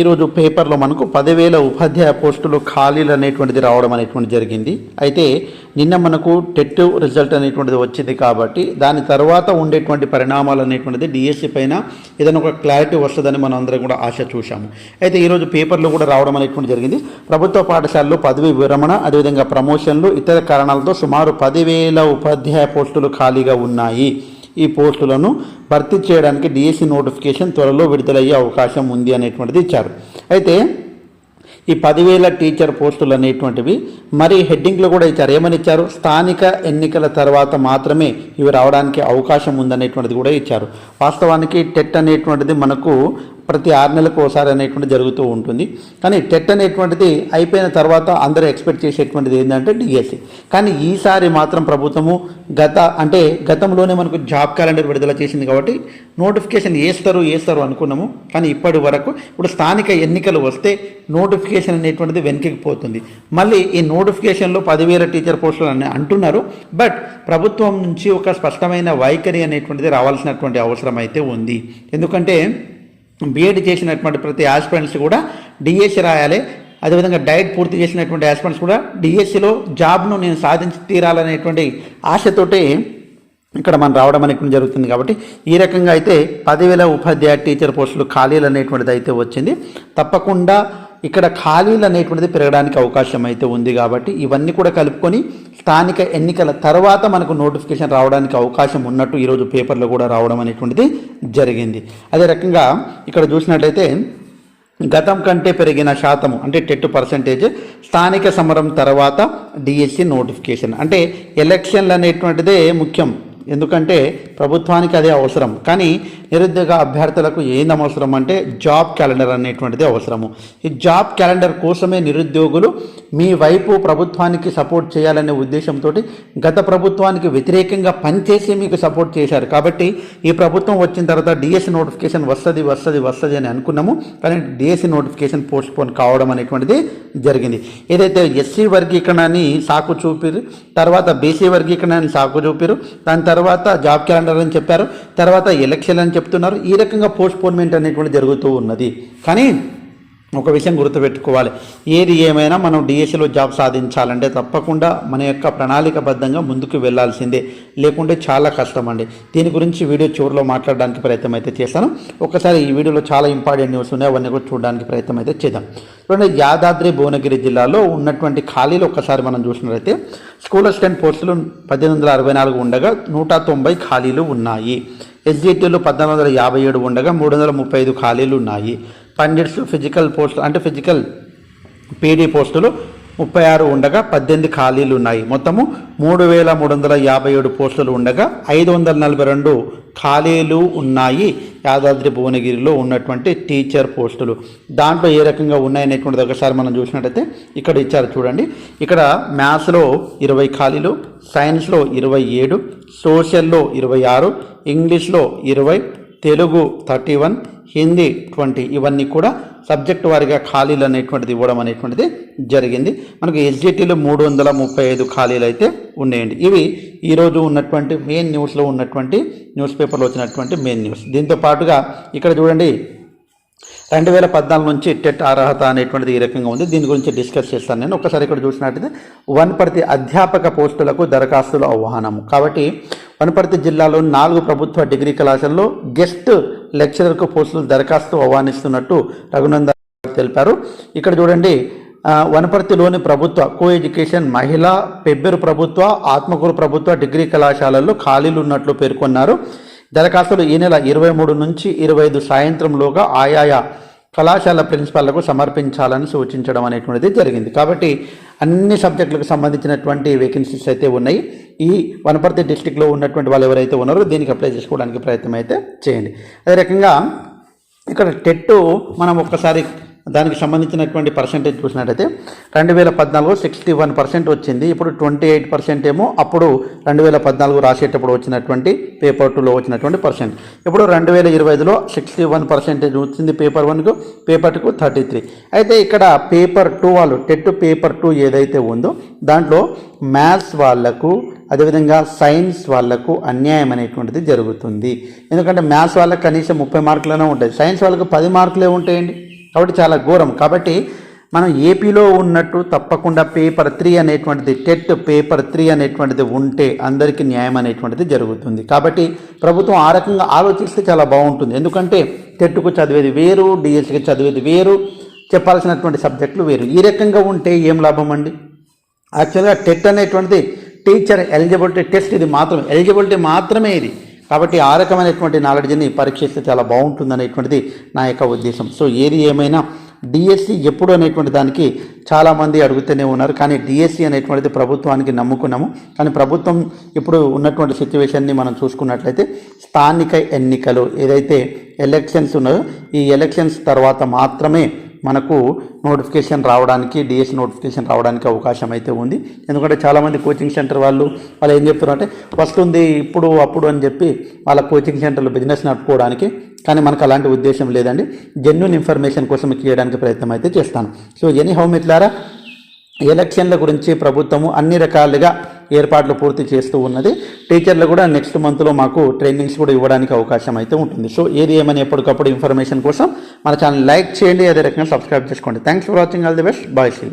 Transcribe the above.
ఈరోజు పేపర్లో మనకు పదివేల ఉపాధ్యాయ పోస్టులు ఖాళీలు అనేటువంటిది రావడం అనేటువంటి జరిగింది. అయితే నిన్న మనకు టెట్ రిజల్ట్ అనేటువంటిది వచ్చింది కాబట్టి దాని తర్వాత ఉండేటువంటి పరిణామాలు అనేటువంటిది డిఎస్సి పైన ఏదైనా ఒక క్లారిటీ వస్తుందని మనం అందరం కూడా ఆశ చూశాము. అయితే ఈరోజు పేపర్లో కూడా రావడం అనేటువంటి జరిగింది. ప్రభుత్వ పాఠశాలలో పదవి విరమణ అదేవిధంగా ప్రమోషన్లు ఇతర కారణాలతో సుమారు పదివేల ఉపాధ్యాయ పోస్టులు ఖాళీగా ఉన్నాయి. ఈ పోస్టులను భర్తీ చేయడానికి డిఎస్సి నోటిఫికేషన్ త్వరలో విడుదలయ్యే అవకాశం ఉంది అనేటువంటిది ఇచ్చారు. అయితే ఈ పదివేల టీచర్ పోస్టులు అనేటువంటివి మరి హెడ్డింగ్లు కూడా ఇచ్చారు. ఏమని ఇచ్చారు? స్థానిక ఎన్నికల తర్వాత మాత్రమే ఇవి రావడానికి అవకాశం ఉందనేటువంటిది కూడా ఇచ్చారు. వాస్తవానికి టెట్ అనేటువంటిది మనకు ప్రతి ఆరు నెలలకు ఒకసారి అనేటువంటి జరుగుతూ ఉంటుంది. కానీ టెట్ అనేటువంటిది అయిపోయిన తర్వాత అందరూ ఎక్స్పెక్ట్ చేసేటువంటిది ఏంటంటే డిఎస్సి. కానీ ఈసారి మాత్రం ప్రభుత్వము గత అంటే గతంలోనే మనకు జాబ్ క్యాలెండర్ విడుదల చేసింది కాబట్టి నోటిఫికేషన్ వేస్తారు వేస్తారు అనుకున్నాము. కానీ ఇప్పటి వరకు ఇప్పుడు స్థానిక ఎన్నికలు వస్తే నోటిఫికేషన్ అనేటువంటిది వెనక్కి పోతుంది. మళ్ళీ ఈ నోటిఫికేషన్లో పదివేల టీచర్ పోస్టులు అని అంటున్నారు. బట్ ప్రభుత్వం నుంచి ఒక స్పష్టమైన వైఖరి అనేటువంటిది రావాల్సినటువంటి అవసరం అయితే ఉంది. ఎందుకంటే బీఎడ్ చేసినటువంటి ప్రతి ఆస్పిరెంట్స్ కూడా డిఎస్సి రాయాలి. అదేవిధంగా డైట్ పూర్తి చేసినటువంటి ఆస్పిరెంట్స్ కూడా డిఎస్సిలో జాబ్ను నేను సాధించి తీరాలనేటువంటి ఆశతోటి ఇక్కడ మనం రావడం అనేటువంటి జరుగుతుంది కాబట్టి ఈ రకంగా అయితే పదివేల ఉపాధ్యాయ టీచర్ పోస్టులు ఖాళీలు అనేటువంటిది అయితే వచ్చింది. తప్పకుండా ఇక్కడ ఖాళీలు అనేటువంటిది పెరగడానికి అవకాశం అయితే ఉంది కాబట్టి ఇవన్నీ కూడా కలుపుకొని స్థానిక ఎన్నికల తర్వాత మనకు నోటిఫికేషన్ రావడానికి అవకాశం ఉన్నట్టు ఈరోజు పేపర్లో కూడా రావడం అనేటువంటిది జరిగింది. అదే రకంగా ఇక్కడ చూసినట్లయితే గతం కంటే పెరిగిన శాతము అంటే టెట్ పర్సంటేజ్ స్థానిక సమరం తర్వాత డిఎస్సి నోటిఫికేషన్ అంటే ఎలక్షన్లు అనేటువంటిదే ముఖ్యం. ఎందుకంటే ప్రభుత్వానికి అదే అవసరం. కానీ నిరుద్యోగ అభ్యర్థులకు ఏం అవసరం అంటే జాబ్ క్యాలెండర్ అనేటువంటిది అవసరము. ఈ జాబ్ క్యాలెండర్ కోసమే నిరుద్యోగులు మీ వైపు ప్రభుత్వానికి సపోర్ట్ చేయాలనే ఉద్దేశంతో గత ప్రభుత్వానికి వ్యతిరేకంగా పనిచేసి మీకు సపోర్ట్ చేశారు. కాబట్టి ఈ ప్రభుత్వం వచ్చిన తర్వాత డిఎస్సి నోటిఫికేషన్ వస్తుంది వస్తుంది వస్తుంది అని అనుకున్నాము. కానీ డిఎస్సి నోటిఫికేషన్ పోస్ట్ పోన్ కావడం అనేటువంటిది జరిగింది. ఏదైతే ఎస్సీ వర్గీకరణని సాకు చూపిరు తర్వాత బీసీ వర్గీకరణని సాకు చూపిరు దాని తర్వాత జాబ్ క్యాలెండర్ అని చెప్పారు తర్వాత ఎలక్షన్ అని చెప్తున్నారు. ఈ రకంగా పోస్ట్ పోన్మెంట్ అనేటువంటి జరుగుతూ ఉన్నది. కానీ ఒక విషయం గుర్తుపెట్టుకోవాలి. ఏది ఏమైనా మనం డిఎస్సిలో జాబ్ సాధించాలంటే తప్పకుండా మన యొక్క ప్రణాళికబద్ధంగా ముందుకు వెళ్ళాల్సిందే లేకుంటే చాలా కష్టం అండి దీని గురించి వీడియో చివరిలో మాట్లాడడానికి ప్రయత్నం అయితే చేస్తాను. ఒకసారి ఈ వీడియోలో చాలా ఇంపార్టెంట్ న్యూస్ ఉన్నాయి. అవన్నీ కూడా చూడడానికి ప్రయత్నం అయితే చేద్దాం. చూడండి యాదాద్రి భువనగిరి జిల్లాలో ఉన్నటువంటి ఖాళీలు ఒకసారి మనం చూసినట్లయితే స్కూల్ అసిస్టెంట్ పోస్టులు పద్దెనిమిది వందల అరవై నాలుగు ఉండగా నూట తొంభై ఖాళీలు ఉన్నాయి. ఎస్జిటిలో పద్నాలుగు వందల యాభై ఏడు ఉండగా మూడు వందల ముప్పై ఐదు ఖాళీలు ఉన్నాయి. పన్నెండు ఫిజికల్ పోస్టులు అంటే ఫిజికల్ పీడీ పోస్టులు ముప్పై ఆరు ఉండగా పద్దెనిమిది ఖాళీలు ఉన్నాయి. మొత్తము మూడు వేల మూడు వందల యాభై ఏడు పోస్టులు ఉండగా ఐదు వందల నలభై రెండు ఖాళీలు ఉన్నాయి. యాదాద్రి భువనగిరిలో ఉన్నటువంటి టీచర్ పోస్టులు దాంట్లో ఏ రకంగా ఉన్నాయనేటువంటిది ఒకసారి మనం చూసినట్టయితే ఇక్కడ ఇచ్చారు చూడండి. ఇక్కడ మ్యాథ్స్లో ఇరవై ఖాళీలు సైన్స్లో ఇరవై ఏడు సోషల్లో ఇరవై ఆరు ఇంగ్లీష్లో ఇరవై Telugu thirty one Hindi twenty ఇవన్నీ కూడా సబ్జెక్ట్ వారిగా ఖాళీలు అనేటువంటిది ఇవ్వడం అనేటువంటిది జరిగింది. మనకు ఎస్జిటీలో మూడు వందల ముప్పై ఐదు ఖాళీలు అయితే ఉన్నాయండి. ఇవి ఈరోజు ఉన్నటువంటి మెయిన్ న్యూస్లో ఉన్నటువంటి న్యూస్ పేపర్లో వచ్చినటువంటి మెయిన్ న్యూస్. దీంతో పాటుగా ఇక్కడ చూడండి రెండు వేల పద్నాలుగు నుంచి టెట్ అర్హత అనేటువంటిది ఈ రకంగా ఉంది. దీని గురించి డిస్కస్ చేస్తాను నేను. ఒకసారి ఇక్కడ చూసినట్టయితే వనపర్తి అధ్యాపక పోస్టులకు దరఖాస్తుల ఆహ్వానము. కాబట్టి వనపర్తి జిల్లాలో నాలుగు ప్రభుత్వ డిగ్రీ కళాశాలలో గెస్ట్ లెక్చరర్కు పోస్టులు దరఖాస్తు ఆహ్వానిస్తున్నట్టు రఘునందన్ తెలిపారు. ఇక్కడ చూడండి వనపర్తిలోని ప్రభుత్వ కో ఎడ్యుకేషన్ మహిళా పెబ్బెరు ప్రభుత్వ ఆత్మకూరు ప్రభుత్వ డిగ్రీ కళాశాలల్లో ఖాళీలు ఉన్నట్లు పేర్కొన్నారు. దరఖాస్తులు ఈ నెల ఇరవై మూడు నుంచి ఇరవై ఐదు సాయంత్రంలోగా ఆయాయా కళాశాల ప్రిన్సిపాళ్ళకు సమర్పించాలని సూచించడం అనేటువంటిది జరిగింది. కాబట్టి అన్ని సబ్జెక్టులకు సంబంధించినటువంటి వేకెన్సీస్ అయితే ఉన్నాయి. ఈ వనపర్తి డిస్టిక్లో ఉన్నటువంటి వాళ్ళు ఎవరైతే ఉన్నారో దీనికి అప్లై చేసుకోవడానికి ప్రయత్నం అయితే చేయండి. అదే రకంగా ఇక్కడ టెట్ మనం ఒక్కసారి దానికి సంబంధించినటువంటి పర్సెంటేజ్ చూసినట్టయితే రెండు వేల పద్నాలుగు సిక్స్టీ వన్ పర్సెంట్ వచ్చింది ఇప్పుడు ట్వంటీ ఎయిట్ పర్సెంట్ ఏమో అప్పుడు రెండు వేల పద్నాలుగు రాసేటప్పుడు వచ్చినటువంటి పేపర్ టూలో వచ్చినటువంటి పర్సెంట్ ఇప్పుడు రెండు వేల ఇరవై ఐదులో సిక్స్టీ వన్ పర్సెంటేజ్ వచ్చింది పేపర్ వన్కు పేపర్ టూకు థర్టీ త్రీ అయితే ఇక్కడ పేపర్ టూ వాళ్ళు టెట్ పేపర్ టూ ఏదైతే ఉందో దాంట్లో మ్యాథ్స్ వాళ్ళకు అదేవిధంగా సైన్స్ వాళ్ళకు అన్యాయం అనేటువంటిది జరుగుతుంది. ఎందుకంటే మ్యాథ్స్ వాళ్ళకి కనీసం ముప్పై మార్కులనే ఉంటాయి. సైన్స్ వాళ్ళకు పది మార్కులే ఉంటాయండి. కాబట్టి చాలా ఘోరం. కాబట్టి మనం ఏపీలో ఉన్నట్టు తప్పకుండా పేపర్ త్రీ అనేటువంటిది టెట్ పేపర్ త్రీ అనేటువంటిది ఉంటే అందరికీ న్యాయం అనేటువంటిది జరుగుతుంది. కాబట్టి ప్రభుత్వం ఆ రకంగా ఆలోచిస్తే చాలా బాగుంటుంది. ఎందుకంటే టెట్కు చదివేది వేరు డిఎస్సికి చదివేది వేరు చెప్పాల్సినటువంటి సబ్జెక్టులు వేరు. ఈ రకంగా ఉంటే ఏం లాభం అండి? యాక్చువల్గా టెట్ అనేటువంటిది టీచర్ ఎలిజిబిలిటీ టెస్ట్ ఇది మాత్రమే. ఎలిజిబిలిటీ మాత్రమే ఇది. కాబట్టి ఆ రకమైనటువంటి నాలెడ్జ్ని పరీక్షిస్తే చాలా బాగుంటుంది అనేటువంటిది నా యొక్క ఉద్దేశం. సో ఏది ఏమైనా డిఎస్సి ఎప్పుడు అనేటువంటి దానికి చాలామంది అడుగుతూనే ఉన్నారు. కానీ డిఎస్సి అనేటువంటిది ప్రభుత్వానికి నమ్ముకున్నాము. కానీ ప్రభుత్వం ఇప్పుడు ఉన్నటువంటి సిచ్యువేషన్ని మనం చూసుకున్నట్లయితే స్థానిక ఎన్నికలు ఏదైతే ఎలక్షన్స్ ఉన్నాయో ఈ ఎలక్షన్స్ తర్వాత మాత్రమే మనకు నోటిఫికేషన్ రావడానికి డిఎస్ నోటిఫికేషన్ రావడానికి అవకాశం అయితే ఉంది. ఎందుకంటే చాలామంది కోచింగ్ సెంటర్ వాళ్ళు వాళ్ళు ఏం చెప్తున్నారు అంటే వస్తుంది ఇప్పుడు అప్పుడు అని చెప్పి వాళ్ళ కోచింగ్ సెంటర్లు బిజినెస్ నడుపుకోవడానికి. కానీ మనకు అలాంటి ఉద్దేశం లేదండి. జెన్యున్ ఇన్ఫర్మేషన్ కోసం చేయడానికి ప్రయత్నం అయితే చేస్తాను. సో ఎనీ హోమ్ ఎలక్షన్ల గురించి ప్రభుత్వము అన్ని రకాలుగా ఏర్పాట్లు పూర్తి చేస్తూ ఉన్నది. టీచర్లు కూడా నెక్స్ట్ మంత్లో మాకు ట్రైనింగ్స్ కూడా ఇవ్వడానికి అవకాశం అయితే ఉంటుంది. సో ఏది ఏమని ఎప్పటికప్పుడు ఇన్ఫర్మేషన్ కోసం మన ఛానల్ లైక్ చేయండి. అదే రకంగా సబ్స్క్రైబ్ చేసుకోండి. Thanks for watching all the best bye see